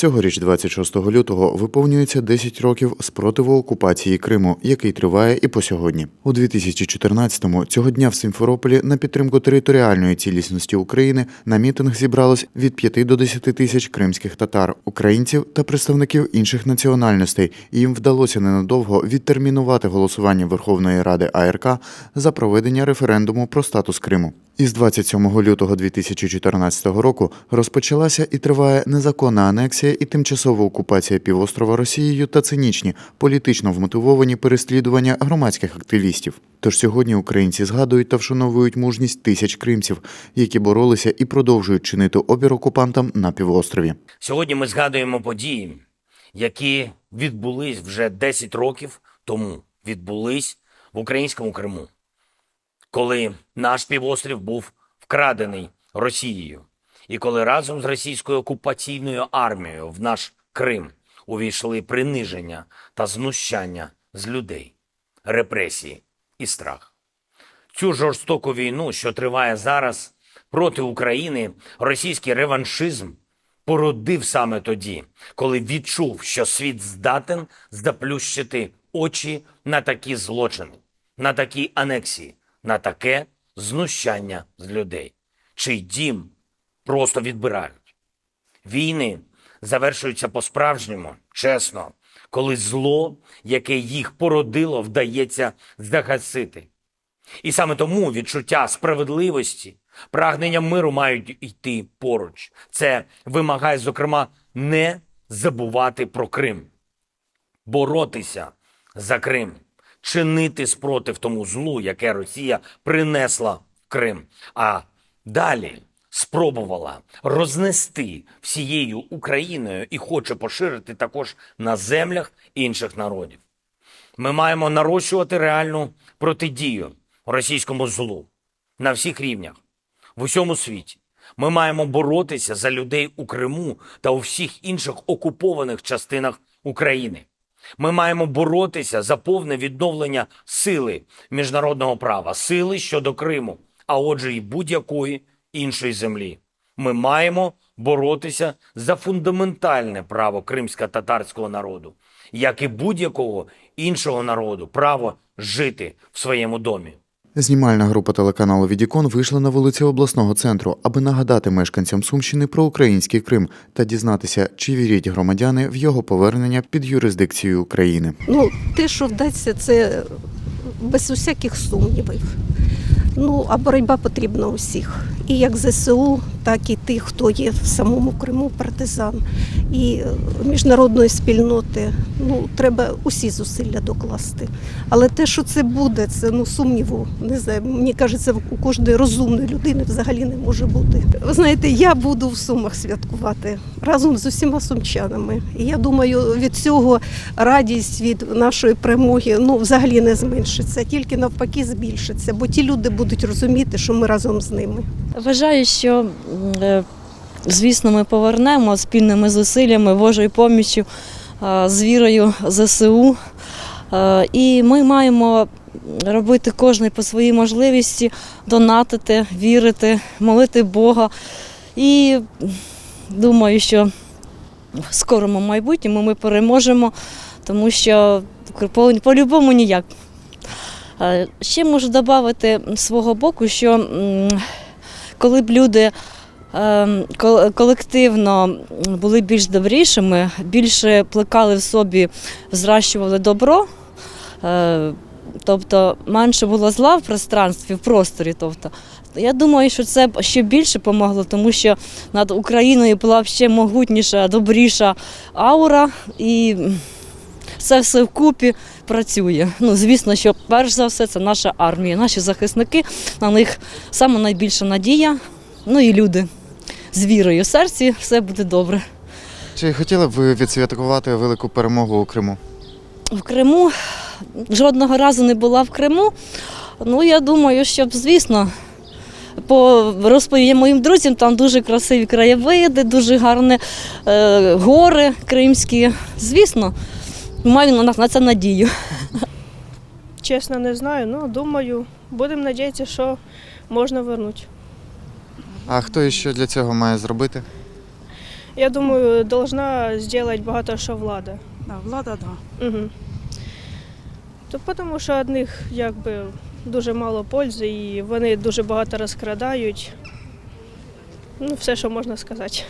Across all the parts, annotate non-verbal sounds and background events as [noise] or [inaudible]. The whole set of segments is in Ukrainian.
Цьогоріч, 26 лютого, виповнюється 10 років спротиву окупації Криму, який триває і по сьогодні. У 2014-му цього дня в Симферополі на підтримку територіальної цілісності України на мітинг зібралось від 5 до 10 тисяч кримських татар, українців та представників інших національностей. І їм вдалося ненадовго відтермінувати голосування Верховної Ради АРК за проведення референдуму про статус Криму. Із 27 лютого 2014 року розпочалася і триває незаконна анексія і тимчасова окупація півострова Росією та цинічні, політично вмотивовані переслідування громадських активістів. Тож сьогодні українці згадують та вшановують мужність тисяч кримців, які боролися і продовжують чинити опір окупантам на півострові. Сьогодні ми згадуємо події, які відбулись вже 10 років тому. Відбулись в українському Криму, коли наш півострів був вкрадений Росією, і коли разом з російською окупаційною армією в наш Крим увійшли приниження та знущання з людей, репресії і страх. Цю жорстоку війну, що триває зараз проти України, російський реваншизм породив саме тоді, коли відчув, що світ здатен заплющити очі на такі злочини, на такі анексії, на таке знущання з людей, чий дім просто відбирають. Війни завершуються по-справжньому, чесно, коли зло, яке їх породило, вдається загасити. І саме тому відчуття справедливості, прагнення миру мають йти поруч. Це вимагає, зокрема, не забувати про Крим, боротися за Крим, чинити спротив тому злу, яке Росія принесла в Крим, а далі спробувала рознести всією Україною і хоче поширити також на землях інших народів. Ми маємо нарощувати реальну протидію російському злу на всіх рівнях, в усьому світі. Ми маємо боротися за людей у Криму та у всіх інших окупованих частинах України. Ми маємо боротися за повне відновлення сили міжнародного права, сили щодо Криму, а отже, і будь-якої іншої землі. Ми маємо боротися за фундаментальне право кримсько-татарського народу, як і будь-якого іншого народу, право жити в своєму домі. Знімальна група телеканалу Відікон вийшла на вулиці обласного центру, аби нагадати мешканцям Сумщини про український Крим та дізнатися, чи вірять громадяни в його повернення під юрисдикцію України. Ну, те, що вдасться, це без усяких сумнівів. Ну, а боротьба потрібна усіх. І як ЗСУ, так і тих, хто є в самому Криму, партизан, і е, міжнародної спільноти. Ну, треба усі зусилля докласти. Але те, що це буде, це ну сумніву. Не знаю, мені кажеться, у кожної розумної людини взагалі не може бути. Ви знаєте, я буду в Сумах святкувати разом з усіма сумчанами. І я думаю, від цього радість від нашої перемоги ну взагалі не зменшиться, тільки навпаки збільшиться, бо ті люди будуть розуміти, що ми разом з ними. Вважаю, що е, звісно, ми повернемо спільними зусиллями, Божою поміччю, з вірою ЗСУ. І ми маємо робити кожен по своїй можливості, донатити, вірити, молити Бога. І думаю, що в скорому майбутньому ми переможемо, тому що по- по-любому ніяк. Ще можу додати свого боку, що коли б люди ем, колективно були більш добрішими, більше плекали в собі, зращували добро, е, тобто менше було зла в пространстві, в просторі. Тобто, я думаю, що це ще більше помогло, тому що над Україною була ще могутніша, добріша аура, і це все вкупі працює. Ну, звісно, що перш за все це наша армія, наші захисники, на них саме найбільша надія, ну і люди. З вірою в серці все буде добре. Чи хотіли б ви відсвяткувати велику перемогу у Криму? В Криму жодного разу не була в Криму. Ну, я думаю, що, звісно, по розповідям моїм друзям, там дуже красиві краєвиди, дуже гарні е, гори кримські. Звісно, маю на, на це надію. Чесно, не знаю, ну думаю, будемо надіятися, що можна вернути. А хто і що для цього має зробити? Я думаю, должна зробити багато що влада. Да, влада, да. Угу. То тому що одних якби дуже мало пользи і вони дуже багато розкрадають. Ну, все, що можна сказати.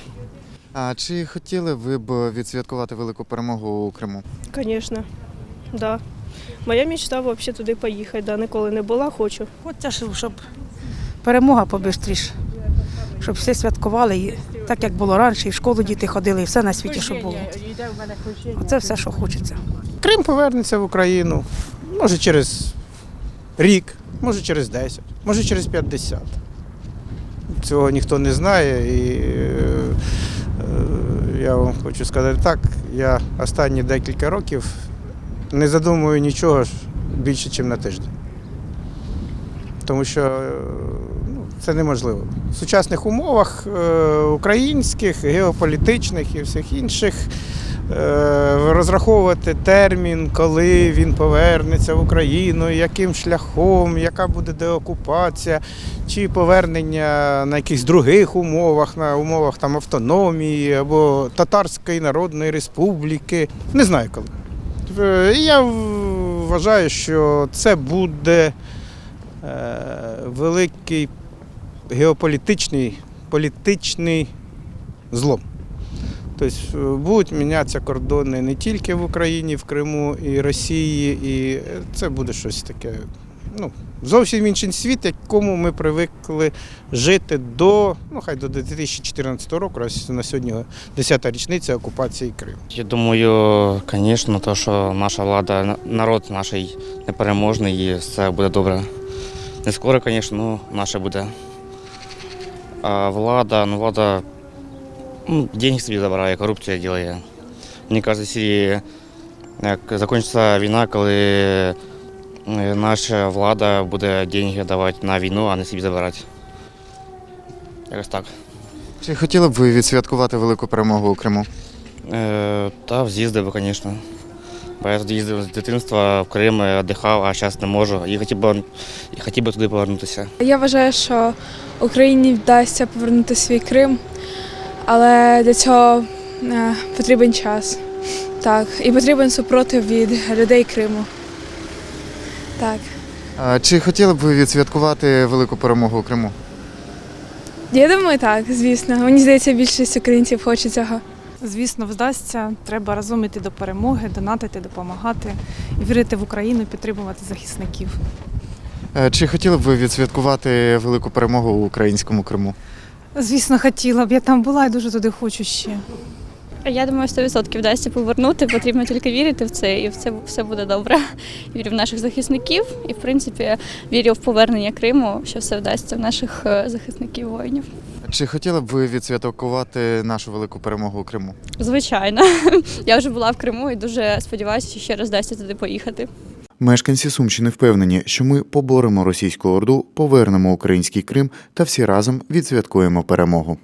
А чи хотіли ви б відсвяткувати велику перемогу у Криму? Звісно, да. Моя мечта взагалі туди поїхати, да, ніколи не була, хочу. Хочеться, щоб- перемога побистріше. Щоб всі святкували, і так як було раніше, і в школу діти ходили, і все на світі, щоб було. Це все, що хочеться. Крим повернеться в Україну. Може через рік, може через 10, може через 50. Цього ніхто не знає. І е, я вам хочу сказати так, я останні декілька років не задумую нічого більше, ніж на тиждень. Тому що ну, це неможливо. В сучасних умовах е, українських, геополітичних і всіх інших розраховувати термін, коли він повернеться в Україну, яким шляхом, яка буде деокупація, чи повернення на якихось других умовах, на умовах там автономії або Татарської Народної Республіки. Не знаю коли. Е, Я вважаю, що це буде е, великий геополітичний політичний злом. Тобто е, будуть мінятися кордони не тільки в Україні, в Криму і Росії, і це буде щось таке. Ну, зовсім інший світ, якому ми привикли жити до, ну хай до 2014 року, раз на сьогодні 10-та річниця окупації Криму. Я думаю, звісно, то, що наша влада, народ наш непереможний і все буде добре. Не скоро, звісно, ну наше буде. А влада, ну влада ну, деньги собі забирає, корупція робить. Мені кажеться, як закінчиться війна, коли е, наша влада буде деньги давати на війну, а не собі забирати. Якось так. Чи хотіли б ви відсвяткувати велику перемогу у Криму? Е, та з'їздив би, звісно. Бо я туди їздив з дитинства в Крим, е, віддихав, а зараз не можу. І хотів би, і хотів би туди повернутися. Я вважаю, що Україні вдасться повернути свій Крим, але для цього е, потрібен час. Так, і потрібен супротив від людей Криму. Так. А чи хотіли б ви відсвяткувати велику перемогу у Криму? Я думаю, так, звісно. Мені здається, більшість українців хоче цього. Звісно, вдасться. Треба разом іти до перемоги, донатити, допомагати, вірити в Україну, підтримувати захисників. Е, Чи хотіли б ви відсвяткувати велику перемогу у українському Криму? Звісно, хотіла б. Я там була і дуже туди хочу ще. Я думаю, 100% вдасться повернути. Потрібно тільки вірити в це, і в це все буде добре. [laughs] Вірю в наших захисників і, в принципі, вірю в повернення Криму, що все вдасться в наших е, захисників воїнів. Чи хотіли б ви відсвяткувати нашу велику перемогу у Криму? Звичайно, [laughs] я вже була в Криму і дуже сподіваюся, що ще раз вдасться туди поїхати. Мешканці Сумщини впевнені, що ми поборемо російську орду, повернемо український Крим та всі разом відсвяткуємо перемогу.